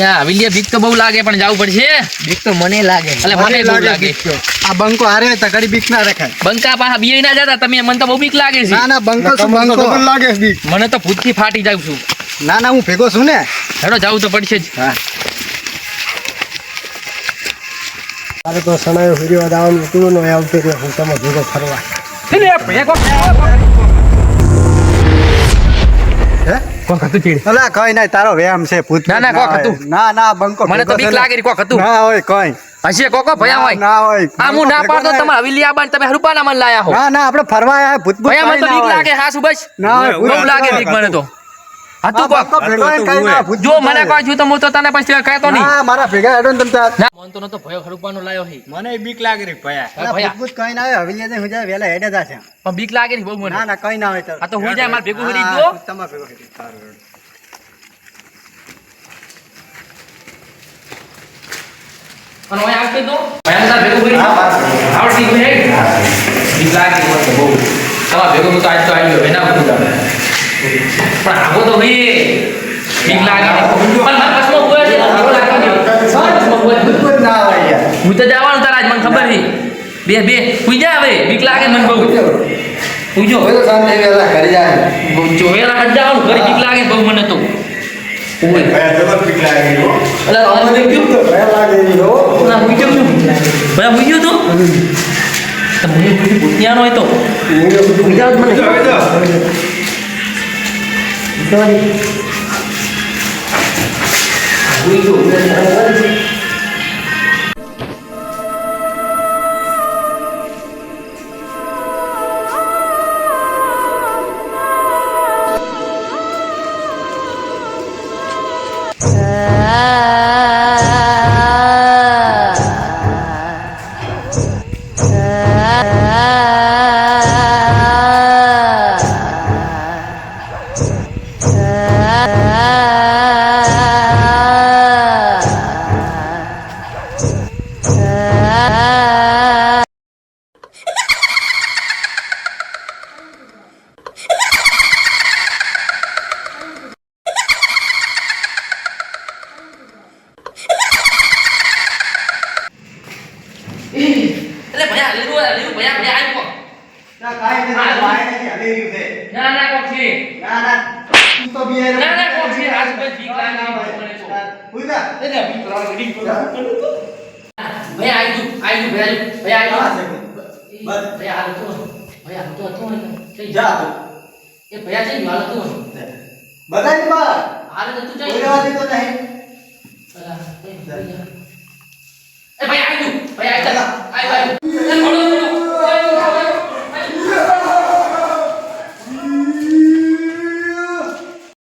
યા વિલિયા બીક તો બહુ લાગે પણ જવું પડશે. બીક તો મને લાગે. એટલે મને બહુ લાગે આ બંકો હારે તકડી બીક ના રખાય. બંકા પાછા બીએ ના જતા તમે મને તો બહુ બીક લાગે છે. ના ના બંકો શું બંકો? લાગે બીક મને તો ભૂતથી ફાટી જાઉં છું. ના ના હું ભેગો છું ને. હેડો જવું તો પડશે જ. હા. મારે તો સણાયો ફેરવા દાવાનું હતું ને આવતી એટલે હું તમે ભેગો ફરવા. હે? કોક હતું ચીડ? અલા કઈ નહીં તારો વ્યાયામ છે ભૂત ના, ના, કોક હતું. ના ના બંકો મને તો બીક લાગે કોક હતું. ના હોય કઈ. હશે કોકો ભયા હોય. ના હોય. આ હું ના પાડતો તમારા હવેલી આબાન તમે હરુપાના મન લાયા હો. ના ના આપણે ફરવા આયા ભૂત ભૂત ભયા મને તો બીક લાગે હા સુબસ ના ભૂત લાગે બીક મને તો. હા, હતું બંકો ભેગો હોય, કઈ ના, ભૂત જો મને હોય. છું તો હું તો તને પછી કહેતો નહીં. ના મારા ભેગા હેડો ને તમ ના. મન તો નતો ભયો હરુપાનો લાયો હે. મને બીક લાગે રે ભયા. ભયા. ભૂત ભૂત કઈ ના આવે હવેલી હું જાય વેલા હેડે જા પણ બીક લાગે છે બહુ મને. ના ના કઈ ના હોય તાર આ તો હું જાય માર ભેગું હરી જો તમારે ભેગો હેડી. સારું, અને ઓય આવતે તો? ભયા તાર ભેગું હરી આવડતી હે. બીક લાગે બહુ. તમારા ભેગું તો આજ તો આવી ગયો એના બધું તમે પણ આવો તો ભાઈ બીક લાગે પણ મારા બસમાં બોય છે ભેગો લાગતો નહીં બસમાં બોય ભૂત ભૂત ના હોય યાર હું તો જવાનું તાર મને ખબર છે? બે બે. હુઈ આવે બીક લાગે મને બહુ. હુઈજો હવે તો શાંતિ વેલા ઘરે જાય જોયેલા હટ જવાનું ઘરે બીક લાગે બહુ મને તો. ઓય ભયા જબર બીક લાગે અલા તો ભય હો. ના ગયો તો? કોઈ ભૂતિયાનો હોય તો. મને. 一九年的三三十 એટલે ભયા લીધું લીધું ભયા ભયા આવ્યો કાંઈ નથી, હા, વાય નથી, હલી રહ્યું છે. ના ના કો છે ના ના તું તો બી ના ના કોક છે આજ ભયા આવ્યું આવ્યું ભયા ભયા હા. બસ. ભયા હાલ તો હાલ તો હતો ને કઈ જા તો એ ભયા છે હાલ તો બધાયની બહાર. હાલ તો તું કોઈ રહેવા દીધો નહીં.